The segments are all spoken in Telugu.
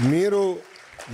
మీరు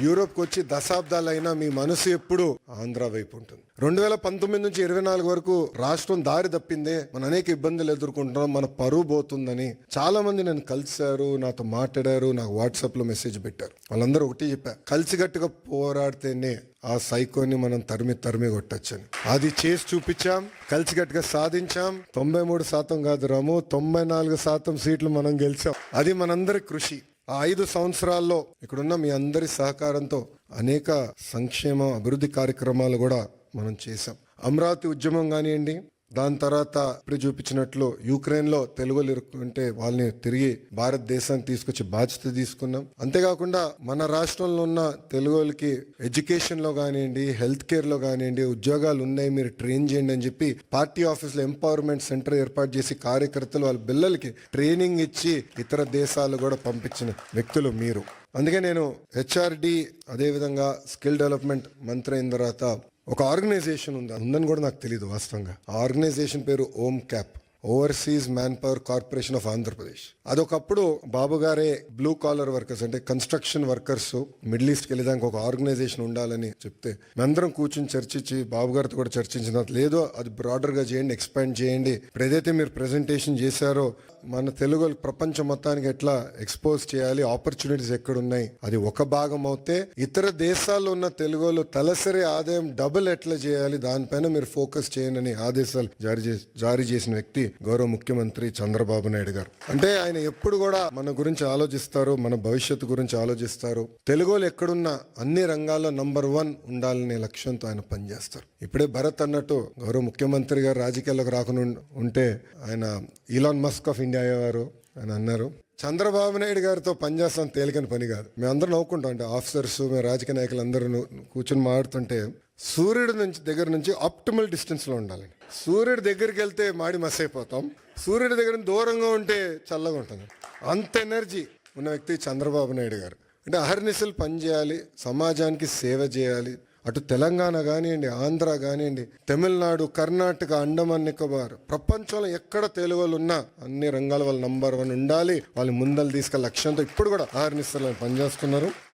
యూరోప్కి వచ్చి దశాబ్దాలైనా మీ మనసు ఎప్పుడు ఆంధ్ర వైపు ఉంటుంది. రెండు వేల పంతొమ్మిది నుంచి ఇరవై నాలుగు వరకు రాష్ట్రం దారి తప్పిందే మన అనేక ఇబ్బందులు ఎదుర్కొంటున్నాం మన పరువు పోతుందని చాలా మంది నన్ను కలిశారు నాతో మాట్లాడారు నాకు వాట్సాప్లో మెసేజ్ పెట్టారు. వాళ్ళందరూ ఒకటి చెప్పారు కలిసిగట్టుగా పోరాడితేనే ఆ సైకోని మనం తరిమి తరిమి కొట్టచ్చని. అది చేసి చూపించాం కలిసికట్టుగా సాధించాం. తొంభై మూడు శాతం కాదు రాము తొంభై నాలుగు శాతం సీట్లు మనం గెలిచాం. అది మనందరి కృషి. ఆ ఐదు సంవత్సరాల్లో ఇక్కడున్న మీ అందరి సహకారంతో అనేక సంక్షేమ అభివృద్ధి కార్యక్రమాలు కూడా మనం చేశాం. అమరావతి ఉద్యమం కానివ్వండి దాని తర్వాత ఇప్పుడు చూపించినట్లు యుక్రెయిన్లో తెలుగులు ఇరుక్కుంటే వాళ్ళని తిరిగి భారతదేశానికి తీసుకొచ్చి బాధ్యత తీసుకున్నాం. అంతేకాకుండా మన రాష్ట్రంలో ఉన్న తెలుగులకి ఎడ్యుకేషన్లో కానివ్వండి హెల్త్ కేర్లో కానివ్వండి ఉద్యోగాలు ఉన్నాయి మీరు ట్రైన్ చేయండి అని చెప్పి పార్టీ ఆఫీస్లో ఎంపవర్మెంట్ సెంటర్ ఏర్పాటు చేసి కార్యకర్తలు వాళ్ళ పిల్లలకి ట్రైనింగ్ ఇచ్చి ఇతర దేశాలు కూడా పంపించిన వ్యక్తులు మీరు. అందుకే నేను హెచ్ఆర్డి అదేవిధంగా స్కిల్ డెవలప్మెంట్ మంత్రి అయిన తర్వాత ఒక ఆర్గనైజేషన్ ఉందా. ఉందని కూడా నాకు తెలియదు వాస్తవంగా. ఆ ఆర్గనైజేషన్ పేరు OMCAP. Overseas man power corporation of Andhra Pradesh అదొకప్పుడు Babu గారే బ్లూ కాలర్ వర్కర్స్ అంటే కన్స్ట్రక్షన్ వర్కర్స్ మిడిల్ ఈస్ట్కి వెళ్ళేదానికి ఒక ఆర్గనైజేషన్ ఉండాలని చెప్తే మేమందరం కూర్చుని చర్చించి బాబు గారితో కూడా చర్చించిన లేదో అది బ్రాడర్గా చేయండి ఎక్స్పాండ్ చేయండి. ఇప్పుడు ఏదైతే మీరు ప్రెజెంటేషన్ చేశారో మన తెలుగు ప్రపంచం మొత్తానికి ఎట్లా ఎక్స్పోజ్ చేయాలి ఆపర్చునిటీస్ ఎక్కడున్నాయి అది ఒక భాగం అవుతే ఇతర దేశాల్లో ఉన్న తెలుగులో తలసరి ఆదాయం డబుల్ ఎట్లా చేయాలి దానిపైన మీరు ఫోకస్ చేయండి అని ఆదేశాలు జారీ చేసి జారీ చేసిన వ్యక్తి గౌరవ ముఖ్యమంత్రి చంద్రబాబు నాయుడు గారు. అంటే ఆయన ఎప్పుడు కూడా మన గురించి ఆలోచిస్తారు మన భవిష్యత్తు గురించి ఆలోచిస్తారు. తెలుగు వాళ్ళు ఎక్కడున్నా అన్ని రంగాల్లో నంబర్ వన్ ఉండాలనే లక్ష్యంతో ఆయన పనిచేస్తారు. ఇప్పుడే భరత్ అన్నట్టు గౌరవ ముఖ్యమంత్రి గారు రాజకీయాల్లోకి రాకుండా ఉంటే ఆయన ఇలాన్ మస్క్ ఆఫ్ ఇండియా అయ్యేవారు అని అన్నారు. చంద్రబాబు నాయుడు గారితో పనిచేస్తాం తేలికని పని కాదు. అందరూ నవ్వుకుంటాం. అంటే ఆఫీసర్స్ మేము రాజకీయ నాయకులు అందరూ కూర్చొని మాట్లాడుతుంటే సూర్యుడు నుంచి దగ్గర నుంచి ఆప్టిమల్ డిస్టెన్స్లో ఉండాలండి. సూర్యుడి దగ్గరికి వెళ్తే మాడి మస్ అయిపోతాం సూర్యుడి దగ్గర దూరంగా ఉంటే చల్లగా ఉంటుంది. అంత ఎనర్జీ ఉన్న వ్యక్తి చంద్రబాబు నాయుడు గారు. అంటే అహర్నిశలు పనిచేయాలి సమాజానికి సేవ చేయాలి. అటు తెలంగాణ కానివ్వండి ఆంధ్ర కానివ్వండి తమిళనాడు కర్ణాటక అండమాన్ నికోబార్ ప్రపంచంలో ఎక్కడ తెలుగు వాళ్ళు ఉన్నా అన్ని రంగాల వాళ్ళు నంబర్ వన్ ఉండాలి. వాళ్ళు ముందలు తీసుకెళ్ళ లక్ష్యంతో ఇప్పుడు కూడా ఆహర్నిశలు పనిచేస్తున్నారు.